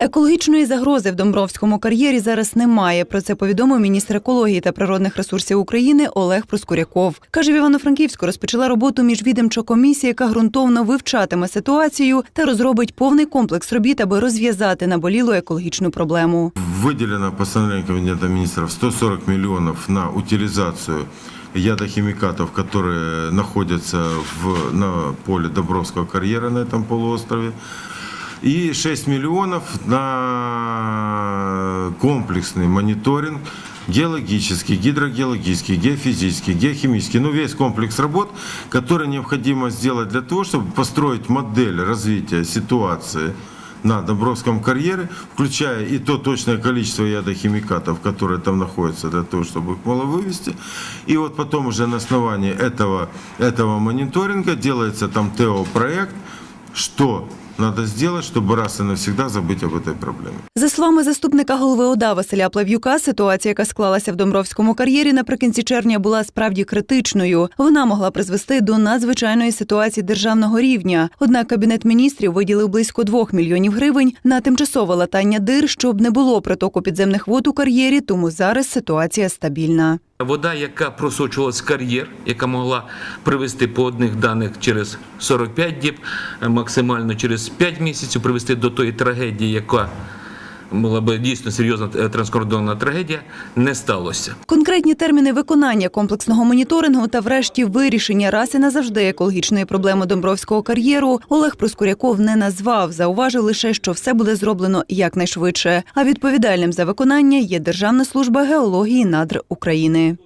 Екологічної загрози в Домбровському кар'єрі зараз немає. Про це повідомив міністр екології та природних ресурсів України Олег Проскуряков. Каже, в Івано-Франківську розпочала роботу міжвідомча комісія, яка ґрунтовно вивчатиме ситуацію та розробить повний комплекс робіт, аби розв'язати наболілу екологічну проблему. Выделено постановлением Кабинета министров 140 миллионов на утилизацию ядохимикатов, которые находятся в, на поле Добровского карьера на этом полуострове. И 6 миллионов на комплексный мониторинг геологический, гидрогеологический, геофизический, геохимический, ну весь комплекс работ, который необходимо сделать для того, чтобы построить модель развития ситуации на Добровском карьере, включая и то точное количество ядохимикатов, которые там находятся, для того, чтобы их было вывести. И вот потом уже на основании этого, этого мониторинга делается там ТЭО-проект, что надо сделать, чтобы раз и навсегда забыть об этой проблеме. Словами заступника голови ОДА Василя Плав'юка, ситуація, яка склалася в Домбровському кар'єрі наприкінці червня, була справді критичною. Вона могла призвести до надзвичайної ситуації державного рівня. Однак кабінет міністрів виділив близько 2 мільйонів гривень на тимчасове латання дир, щоб не було притоку підземних вод у кар'єрі. Тому зараз ситуація стабільна. Вода, яка просочувалась в кар'єр, яка могла привести по одних даних через 45 діб, максимально через 5 місяців привести до тої трагедії, яка була б дійсно серйозна е, транскордонна трагедія, не сталося. Конкретні терміни виконання комплексного моніторингу та, врешті, вирішення раз і назавжди екологічної проблеми Домбровського кар'єру Олег Проскуряков не назвав. Зауважив лише, що все буде зроблено якнайшвидше. А відповідальним за виконання є Державна служба геології надр України.